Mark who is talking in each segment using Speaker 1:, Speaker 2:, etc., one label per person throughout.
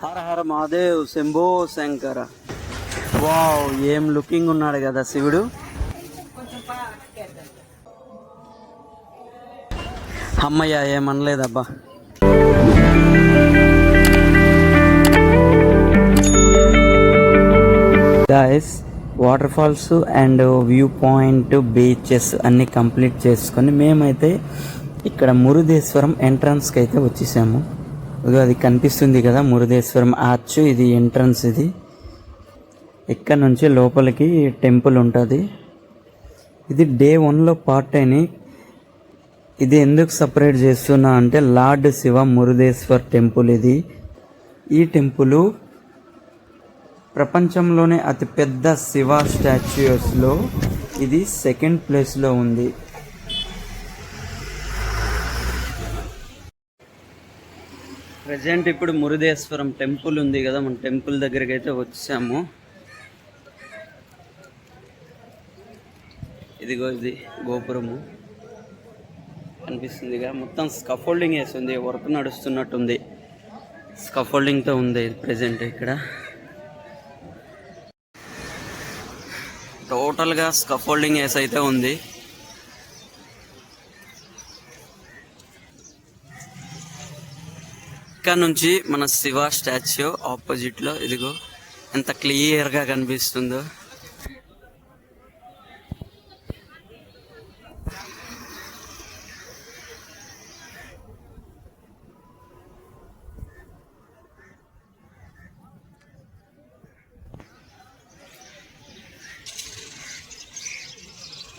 Speaker 1: హర Hara Mahadev Shambho Shankara. Wow ఏం looking ఉన్నాడు కదా శివుడు. అమ్మయ్య ఏమనలేదబ్బా. Guys waterfalls and view point beaches అన్ని కంప్లీట్ చేసుకొని మేమైతే ఇక్కడ మురుదేశ్వరం ఎంట్రన్స్కి అయితే వచ్చేసాము. అది కనిపిస్తుంది కదా మురుదేశ్వరం ఆర్చ్ ఇది ఎంట్రన్స్ ఇది. ఇక్కడ నుంచి? లోపలికి టెంపుల్ ఉంటుంది. ఇది డే వన్లో పార్ట్ అని ఇది ఎందుకు సపరేట్ చేస్తున్నా అంటే లార్డ్ శివ మురుదేశ్వర్ టెంపుల్ ఇది. ఈ టెంపుల్ ప్రపంచంలోనే అతిపెద్ద శివ స్టాచ్యూస్లో ఇది సెకండ్ ప్లేస్లో ఉంది. ప్రజెంట్ ఇప్పుడు మురుదేశ్వరం టెంపుల్ ఉంది కదా మన టెంపుల్ దగ్గరికి అయితే వచ్చాము. ఇదిగో ఇది గోపురము. కనిపిస్తుందిగా మొత్తం స్కఫోల్డింగ్ వేసింది వర్క్ నడుస్తున్నట్టుంది. స్కఫోల్డింగ్తో ఉంది ప్రజెంట్ ఇక్కడ. టోటల్గా స్కఫోల్డింగ్ వేసి అయితే ఉంది. ఇక్కడ నుంచి మన శివ స్టాచ్యూ ఆపోజిట్లో ఇదిగో ఎంత క్లియర్గా కనిపిస్తుందో.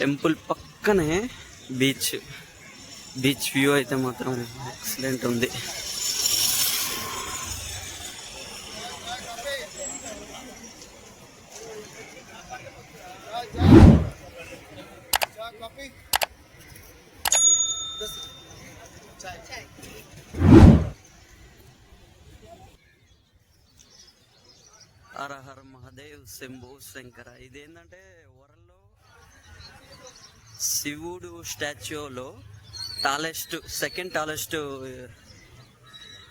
Speaker 1: టెంపుల్ పక్కనే బీచ్. బీచ్ వ్యూ అయితే మాత్రం ఎక్సలెంట్ ఉంది హర హర మహాదేవ్ శంభో శంకర. ఇదేంటంటే వరల్లో శివుడు స్టాచ్యూలో టాలెస్ట్ సెకండ్ టాలెస్ట్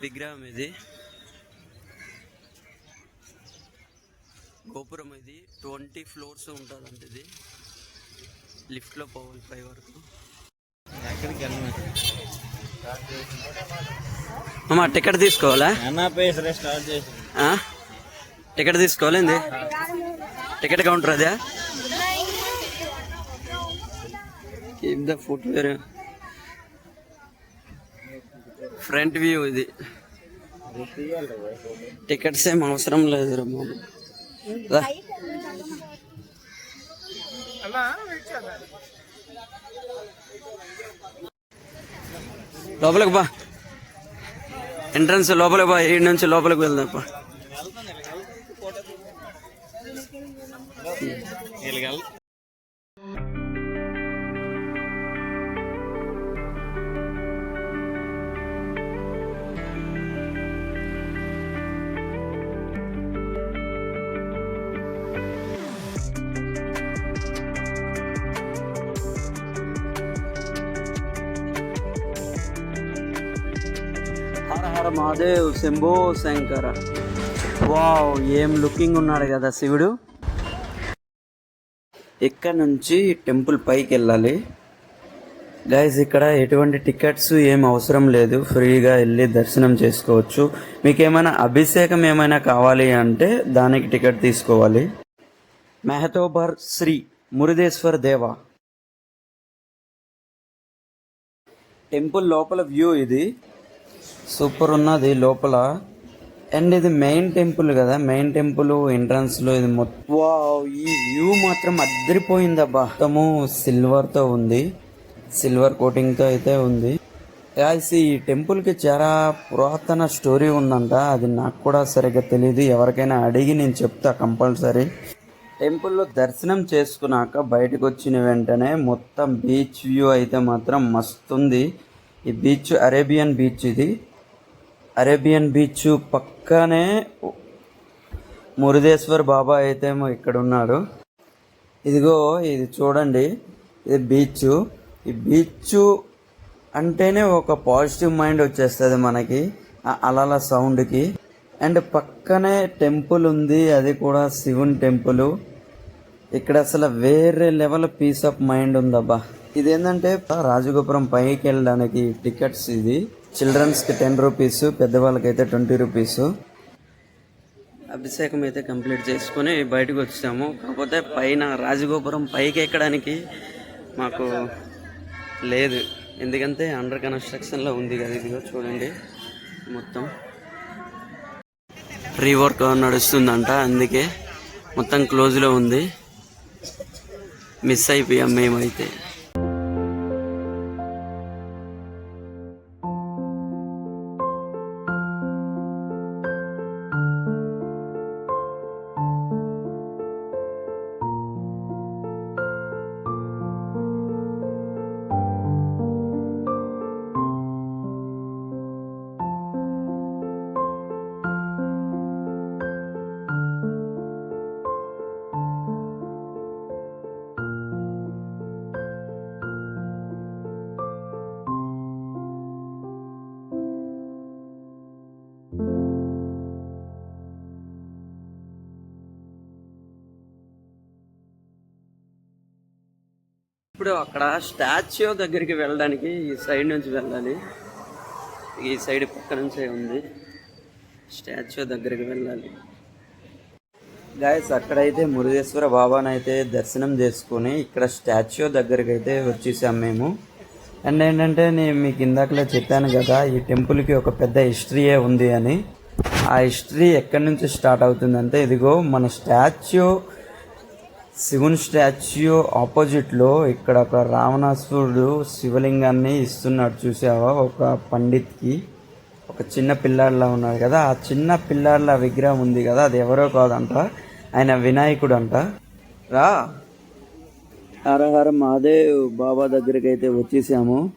Speaker 1: విగ్రహం ఇది. గోపురం ఇది. ట్వంటీ ఫ్లోర్స్ ఉంటుందంట ఇది. లిఫ్ట్లో పోవాలి పై వరకు. అమ్మా టికెట్ తీసుకోవాలా?
Speaker 2: అన్నపేసరే స్టార్ట్ చేసి
Speaker 1: ఆ? టికెట్ తీసుకోవాలేంది టికెట్ కౌంటర్ అదే? Keep footwear? ఫ్రంట్ వ్యూ ఇది. టికెట్స్ ఏం అవసరం లేదు రా లోపలికి బా. ఎంట్రన్స్ లోపలికి బా ఈ నుంచి లోపలికి వెళ్దాం మహాదేవ్ శంభో శంకర వావ్ ఏం లుకింగ్ ఉన్నాడు కదా శివుడు. ఇక్కడ నుంచి టెంపుల్ పైకి వెళ్ళాలి? గైస్ ఇక్కడ ఎటువంటి టికెట్స్ ఏం అవసరం లేదు. ఫ్రీగా వెళ్ళి దర్శనం చేసుకోవచ్చు. మీకు ఏమైనా అభిషేకం ఏమైనా కావాలి అంటే దానికి టికెట్ తీసుకోవాలి. మెహతోబర్ శ్రీ మురుదేశ్వర్ దేవా. టెంపుల్ లోపల వ్యూ ఇది. సూపర్ ఉన్నది లోపల. అండ్ ఇది మెయిన్ టెంపుల్ కదా. మెయిన్ టెంపుల్ ఎంట్రన్స్లో ఇది మొత్తం ఈ వ్యూ మాత్రం అద్దరిపోయిందబ్బా. మొత్తము సిల్వర్తో ఉంది. సిల్వర్ కోటింగ్తో అయితే ఉంది. గాయ్స్ ఈ టెంపుల్కి చాలా పురాతన స్టోరీ ఉందంట. అది నాకు కూడా సరిగ్గా తెలియదు ఎవరికైనా అడిగి నేను చెప్తా కంపల్సరీ. టెంపుల్లో దర్శనం చేసుకున్నాక బయటకు వచ్చిన వెంటనే మొత్తం బీచ్ వ్యూ అయితే మాత్రం మస్తుంది ఈ బీచ్ అరేబియన్ బీచ్ ఇది. అరేబియన్ బీచ్ పక్కనే మురుదేశ్వర్ బాబా అయితేమో ఇక్కడ ఉన్నాడు ఇదిగో ఇది చూడండి ఇది బీచ్. ఈ బీచ్ అంటేనే ఒక పాజిటివ్ మైండ్ వచ్చేస్తుంది మనకి ఆ అలల సౌండ్కి అండ్ పక్కనే టెంపుల్ ఉంది అది కూడా శివుని టెంపుల్. ఇక్కడ అసలు వేరే లెవెల్ పీస్ ఆఫ్ మైండ్ ఉందబ్బా. ఇదేంటంటే రాజగోపురం పైకి వెళ్ళడానికి టికెట్స్ ఇది. చిల్డ్రన్స్కి టెన్ రూపీస్ పెద్దవాళ్ళకైతే ట్వంటీ రూపీస్. అభిషేకం అయితే కంప్లీట్ చేసుకొని బయటకు వచ్చాము. కాకపోతే పైన రాజగోపురం పైకి ఎక్కడానికి మాకు లేదు. ఎందుకంటే అండర్ కన్స్ట్రక్షన్లో ఉంది కదా ఇదిగో చూడండి మొత్తం. రీవర్క్ నడుస్తుందంట అందుకే మొత్తం క్లోజ్లో ఉంది. మిస్ అయిపోయాం మేమైతే. ఇప్పుడు అక్కడ స్టాచ్యూ దగ్గరికి వెళ్ళడానికి ఈ సైడ్ నుంచి వెళ్ళాలి. ఈ సైడ్ పక్క నుంచే ఉంది. స్టాచ్యూ దగ్గరికి వెళ్ళాలి. గాయస్ అక్కడైతే మురుగేశ్వర బాబాని అయితే దర్శనం చేసుకుని ఇక్కడ స్టాచ్యూ దగ్గరికి అయితే వచ్చేసాం మేము. అండ్ ఏంటంటే నేను మీకు ఇందాకలే చెప్పాను కదా ఈ టెంపుల్కి ఒక పెద్ద హిస్టరీయే ఉంది అని. ఆ హిస్టరీ ఎక్కడి నుంచి స్టార్ట్ అవుతుందంటే ఇదిగో మన స్టాచ్యూ శివుని స్టాచ్యూ ఆపోజిట్లో ఇక్కడ ఒక రావణాసురుడు శివలింగాన్ని ఇస్తున్నాడు. చూసావా? ఒక పండిత్కి ఒక చిన్న పిల్లాడిలా ఉన్నాడు కదా. ఆ చిన్న పిల్లాడిల విగ్రహం ఉంది కదా. అది ఎవరో కాదంట. ఆయన వినాయకుడు అంట రా. హరహర హర మహాదేవ్ బాబా దగ్గరికి అయితే వచ్చేసాము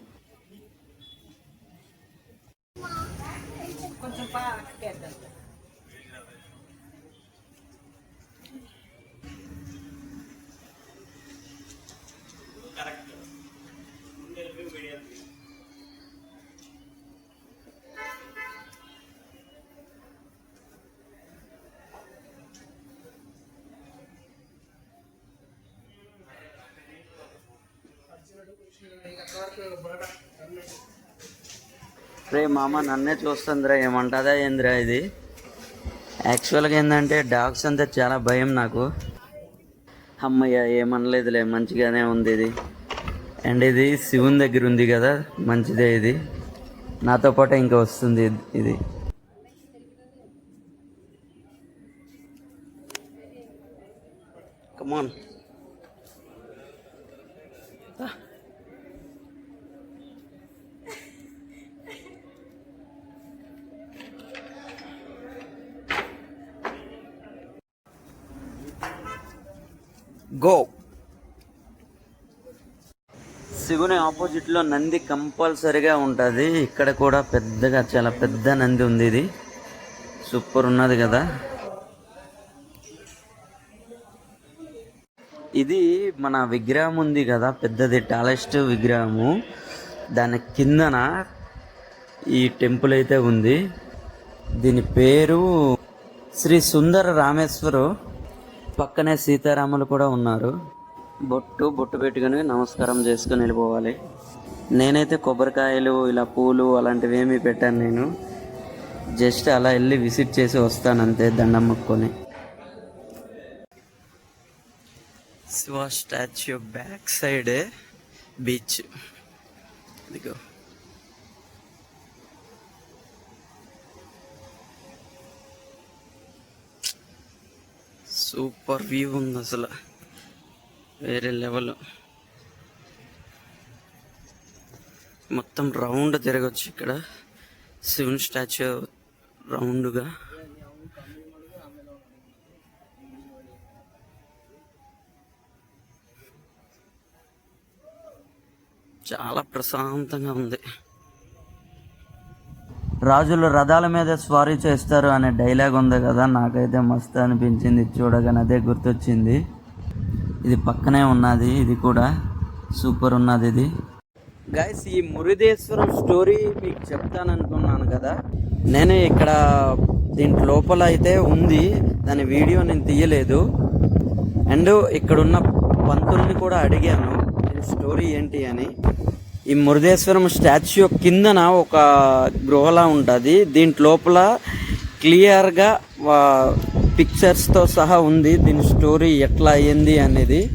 Speaker 1: రే మామ నన్నే చూస్తుందిరా ఏమంటుందా ఏందిరా ఇది? యాక్చువల్గా ఏంటంటే డాగ్స్ అంతా చాలా భయం నాకు. అమ్మయ్య ఏమనలేదులే మంచిగానే ఉంది ఇది. అండ్ ఇది శివుని దగ్గర ఉంది కదా మంచిదే ఇది. నాతో పాటు ఇంకా వస్తుంది ఇది. గో. శివుని ఆపోజిట్లో నంది కంపల్సరిగా ఉంటుంది. ఇక్కడ కూడా పెద్దగా చాలా పెద్ద నంది ఉంది ఇది. సూపర్ ఉన్నది కదా. ఇది మన విగ్రహం ఉంది కదా పెద్దది టాలెస్ట్ విగ్రహము. దాని కిందన ఈ టెంపుల్ అయితే ఉంది. దీని పేరు శ్రీ సుందర రామేశ్వరు. పక్కనే సీతారాములు కూడా ఉన్నారు. బొట్టు బొట్టు పెట్టుకుని నమస్కారం చేసుకుని వెళ్ళిపోవాలి. నేనైతే కొబ్బరికాయలు ఇలా పూలు అలాంటివి ఏమీ పెట్టాను నేను. జస్ట్ అలా వెళ్ళి విజిట్ చేసి వస్తాను అంతే దండం మొక్కుని Shiva statue back side beach ఇదిగో. సూపర్ వ్యూ ఉంది అసలు. వేరే లెవెల్ మొత్తం రౌండ్ తిరగచ్చు ఇక్కడ. శివుని స్టాచ్యూ రౌండ్గా చాలా ప్రశాంతంగా ఉంది. రాజులు రథాల మీద స్వారీ చేస్తారు అనే డైలాగ్ ఉంది కదా నాకైతే మస్తు అనిపించింది ఇది చూడగానే అదే గుర్తొచ్చింది. ఇది పక్కనే ఉన్నది ఇది కూడా సూపర్ ఉన్నది ఇది. గైస్ ఈ మురుదేశ్వరం స్టోరీ మీకు చెప్తాను అనుకున్నాను కదా. నేను ఇక్కడ దీంట్ లోపల అయితే ఉంది దాని వీడియో నేను తీయలేదు. అండ్ ఇక్కడున్న పంతుల్ని కూడా అడిగాను స్టోరీ ఏంటి అని. ఈ మురుదేశ్వరం స్టాచ్యూ కిందన ఒక గృహలా ఉంటుంది. దీంట్ లోపల క్లియర్గా పిక్చర్స్తో సహా ఉంది. దీని స్టోరీ ఎట్లా అయ్యింది అనేది.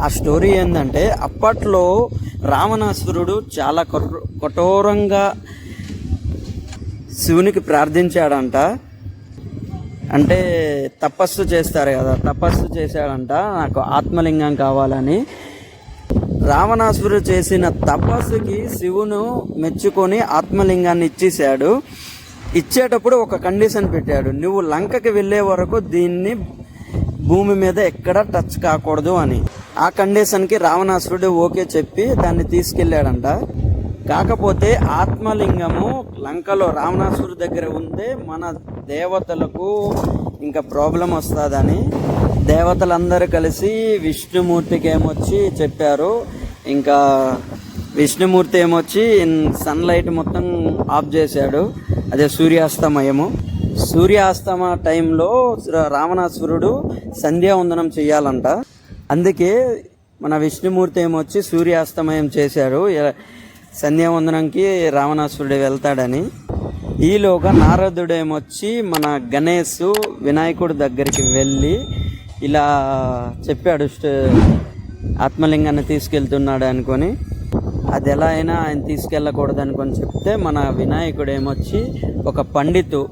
Speaker 1: ఆ స్టోరీ ఏంటంటే అప్పట్లో రావణాసురుడు చాలా కఠో- కఠోరంగా శివునికి ప్రార్థించాడంట. అంటే తపస్సు చేస్తారు కదా తపస్సు చేశాడంట నాకు ఆత్మలింగం కావాలని. రావణాసురుడు చేసిన తపస్సుకి శివును మెచ్చుకొని ఆత్మలింగాన్ని ఇచ్చేశాడు. ఇచ్చేటప్పుడు ఒక కండిషన్ పెట్టాడు. నువ్వు లంకకి వెళ్ళే వరకు దీన్ని భూమి మీద ఎక్కడ టచ్ కాకూడదు అని. ఆ కండిషన్కి రావణాసురుడు ఓకే చెప్పి దాన్ని తీసుకెళ్ళాడంట. కాకపోతే ఆత్మలింగము లంకలో రావణాసురు దగ్గర ఉంటే మన దేవతలకు ఇంకా ప్రాబ్లం వస్తుందని దేవతలందరూ కలిసి విష్ణుమూర్తికి ఏమొచ్చి చెప్పారు. ఇంకా విష్ణుమూర్తి ఏమొచ్చి సన్లైట్ మొత్తం ఆఫ్ చేశాడు. అదే సూర్యాస్తమయము. సూర్యాస్తమ టైంలో రావణాసురుడు సంధ్యావందనం చేయాలంట అందుకే మన విష్ణుమూర్తి ఏమొచ్చి సూర్యాస్తమయం చేశాడు సంధ్యావందనంకి రావణాసురుడు వెళ్తాడని. ఈలోగా నారదుడేమొచ్చి మన గణేష్ వినాయకుడి దగ్గరికి వెళ్ళి ఇలా చెప్పాడు ఆత్మలింగాన్ని తీసుకెళ్తున్నాడు అనుకొని. అది ఎలా అయినా ఆయన తీసుకెళ్ళకూడదు అనుకొని చెప్తే మన వినాయకుడు ఏమొచ్చి ఒక పండితు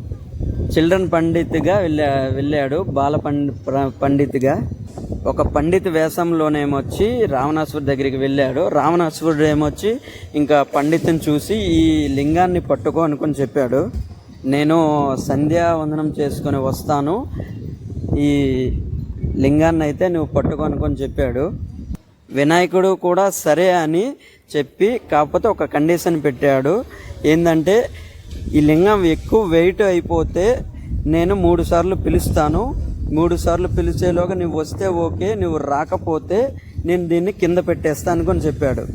Speaker 1: చిల్డ్రన్ పండిత్గా వెళ్ళా వెళ్ళాడు బాల పండి పండిత్గా. ఒక పండిత్ వేషంలోనేమొచ్చి రావణాసురుడి దగ్గరికి వెళ్ళాడు. రావణాసురుడు ఏమొచ్చి ఇంకా పండితుని చూసి ఈ లింగాన్ని పట్టుకో అనుకుని చెప్పాడు. నేను సంధ్యావందనం చేసుకొని వస్తాను. ఈ లింగాన్ని అయితే నువ్వు పట్టుకో అనుకొని చెప్పాడు. వినాయకుడు కూడా సరే అని చెప్పి కాకపోతే ఒక కండిషన్ పెట్టాడు. ఏంటంటే ఈ లింగం ఎక్కువ వెయిట్ అయిపోతే నేను మూడు సార్లు పిలుస్తాను. మూడు సార్లు పిలిచేలోగా నువ్వు వస్తే ఓకే నువ్వు రాకపోతే నేను దీన్ని కింద పెట్టేస్తాను అని చెప్పాడు.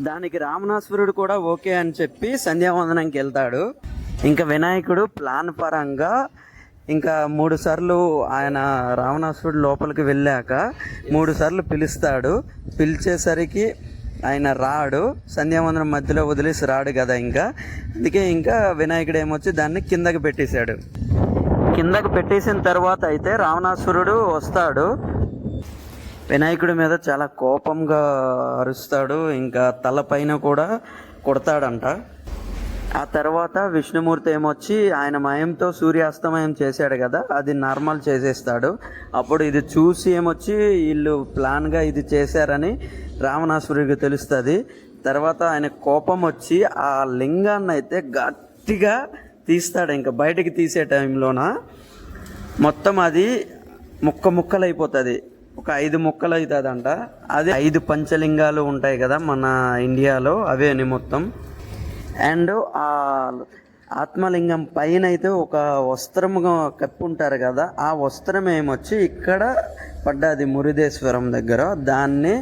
Speaker 1: దానికి రామనాశ్వరుడు కూడా ఓకే అని చెప్పి సంధ్యావందనంకి వెళ్తాడు. ఇంకా వినాయకుడు ప్లాన్ పరంగా ఇంకా మూడు సార్లు ఆయన రావణాసురుడు లోపలికి వెళ్ళాక మూడు సార్లు పిలుస్తాడు. పిలిచేసరికి ఆయన రాడు. సంధ్యావందనం మధ్యలో వదిలేసి రాడు కదా ఇంకా. అందుకే ఇంకా వినాయకుడు ఏమొచ్చి దాన్ని కిందకి పెట్టేశాడు. కిందకి పెట్టేసిన తర్వాత అయితే రావణాసురుడు వస్తాడు. వినాయకుడి మీద చాలా కోపంగా అరుస్తాడు. ఇంకా తలపైన కూడా కొడతాడంట. ఆ తర్వాత విష్ణుమూర్తి ఏమొచ్చి ఆయన మయంతో సూర్యాస్తమయం చేశాడు కదా అది నార్మల్ చేసేస్తాడు. అప్పుడు ఇది చూసి ఏమొచ్చి వీళ్ళు ప్లాన్గా ఇది చేశారని రావణాసురుడికి తెలుస్తుంది. తర్వాత ఆయన కోపం వచ్చి ఆ లింగాన్ని అయితే గట్టిగా తీస్తాడు. ఇంకా బయటకి తీసే టైంలోన మొత్తం అది ముక్క ముక్కలు అయిపోతుంది ఒక ఐదు ముక్కలు అవుతుందంట అది ఐదు పంచలింగాలు ఉంటాయి కదా మన ఇండియాలో అవే అని మొత్తం. అండ్ ఆ ఆత్మలింగం పైన అయితే ఒక వస్త్రముగా కప్పి ఉంటారు కదా ఆ వస్త్రం ఏమొచ్చి ఇక్కడ పడ్డది మురుదేశ్వరం దగ్గర. దాన్ని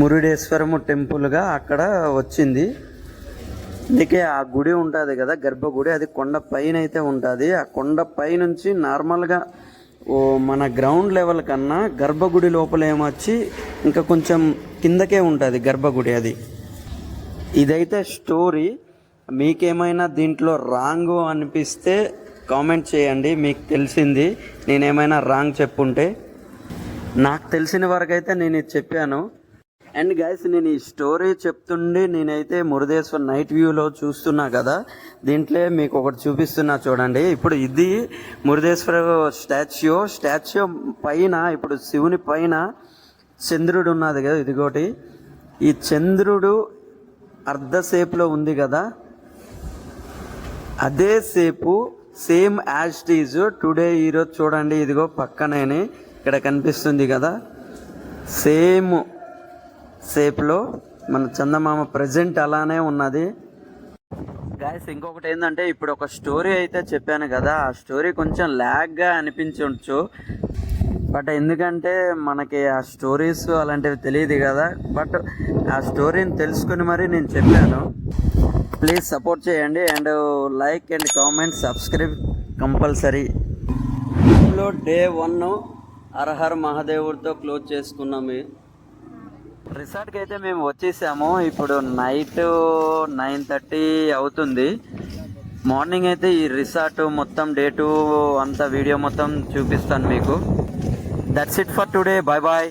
Speaker 1: మురుడేశ్వరము టెంపుల్గా అక్కడ వచ్చింది. అందుకే ఆ గుడి ఉంటుంది కదా గర్భగుడి అది కొండ పైన అయితే ఉంటుంది. ఆ కొండ పై నుంచి నార్మల్గా ఓ మన గ్రౌండ్ లెవెల్ కన్నా గర్భగుడి లోపల ఏమొచ్చి ఇంకా కొంచెం కిందకే ఉంటుంది గర్భగుడి అది. ఇదైతే స్టోరీ. మీకేమైనా దీంట్లో రాంగ్ అనిపిస్తే కామెంట్ చేయండి మీకు తెలిసింది. నేనేమైనా రాంగ్ చెప్పుంటే? నాకు తెలిసిన వరకు అయితే నేను ఇది చెప్పాను. అండ్ గైస్ నేను ఈ స్టోరీ చెప్తుండి నేనైతే మురుదేశ్వర్ నైట్ వ్యూలో చూస్తున్నా కదా. దీంట్లో మీకు ఒకటి చూపిస్తున్నా చూడండి. ఇప్పుడు ఇది మురుదేశ్వర స్టాచ్యూ స్టాచ్యూ పైన ఇప్పుడు శివుని పైన చంద్రుడు ఉన్నది కదా ఇదిగోటి. ఈ చంద్రుడు అర్ధ సేపులో ఉంది కదా. అదే సేపు సేమ్ యాజ్ టీజ్ టుడే ఈరోజు చూడండి ఇదిగో పక్కనే ఇక్కడ కనిపిస్తుంది కదా. సేమ్ సేపులో మన చందమామ ప్రజెంట్ అలానే ఉన్నది. గాయస్ ఇంకొకటి ఏంటంటే ఇప్పుడు ఒక స్టోరీ అయితే చెప్పాను కదా ఆ స్టోరీ కొంచెం ల్యాగ్గా అనిపించవచ్చు బట్ ఎందుకంటే మనకి ఆ స్టోరీస్ అలాంటివి తెలియదు కదా. బట్ ఆ స్టోరీని తెలుసుకుని మరి నేను చెప్పాను. ప్లీజ్ సపోర్ట్ చేయండి and like and comment subscribe compulsory లో డే వన్ అర్హర్ మహాదేవుడితో క్లోజ్ చేసుకున్నాము రిసార్ట్కి అయితే మేము వచ్చేసాము. ఇప్పుడు నైట్ నైన్ థర్టీ అవుతుంది. మార్నింగ్ అయితే ఈ రిసార్ట్ మొత్తం డే టూ అంతా వీడియో మొత్తం చూపిస్తాను మీకు. That's it for today bye bye